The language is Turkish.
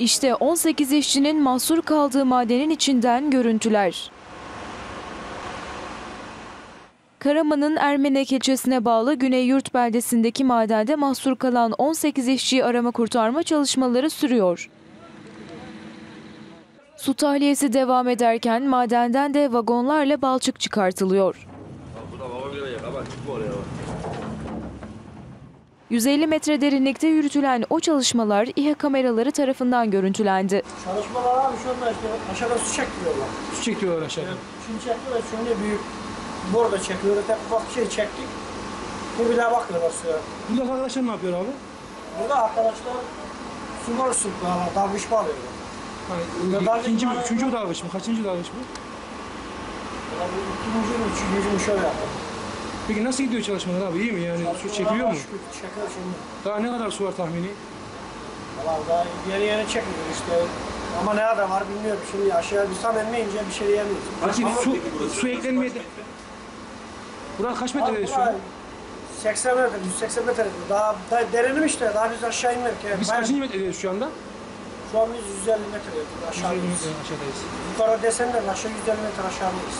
İşte 18 işçinin mahsur kaldığı madenin içinden görüntüler. Karaman'ın Ermenek ilçesine bağlı Güney Yurt beldesindeki madende mahsur kalan 18 işçiyi arama kurtarma çalışmaları sürüyor. Su tahliyesi devam ederken madenden de vagonlarla balçık çıkartılıyor. 150 metre derinlikte yürütülen o çalışmalar İHA kameraları tarafından görüntülendi. Çalışmalar abi şu anda işte aşağıda su çekiyorlar. Su çekiyorlar aşağıdan. Şimdi çekiyorlar, şimdi büyük bor da çekiyorlar. Tek ufak bir şey çektik. Şimdi bir daha bakıyorlar suya. Buradaki arkadaşlar ne yapıyor abi? Burada arkadaşlar su var su bağlar, dalgıç bağlıyorlar. Yani, dalgıç ikinci mi, üçüncü mü dalgıç mı? Kaçıncı dalgıç bu? Yani ikinci mi, üçüncü mü şöyle yapıyor. Peki nasıl gidiyor çalışmalar abi? İyi mi yani? Su çekiliyor mu? Çekiyor şimdi. Daha ne kadar su var tahmini? Valla daha yeni yeni çekiliyor işte. Ama ne kadar var bilmiyorum. Şimdi aşağıya bir tam inmeyince bir şey diyemiyoruz. Peki su, su eklenmeye... Burası kaç metre şu an? 80 metre, 180 metre. Daha, daha derinim işte. Daha biz aşağı inmedik. Yani. Biz Ben- kaçıncı metredeyiz şu anda? Şu an biz 150 metre aşağıdayız. aşağıdayız. Yukarı desenden aşağı 150 metre aşağıdayız.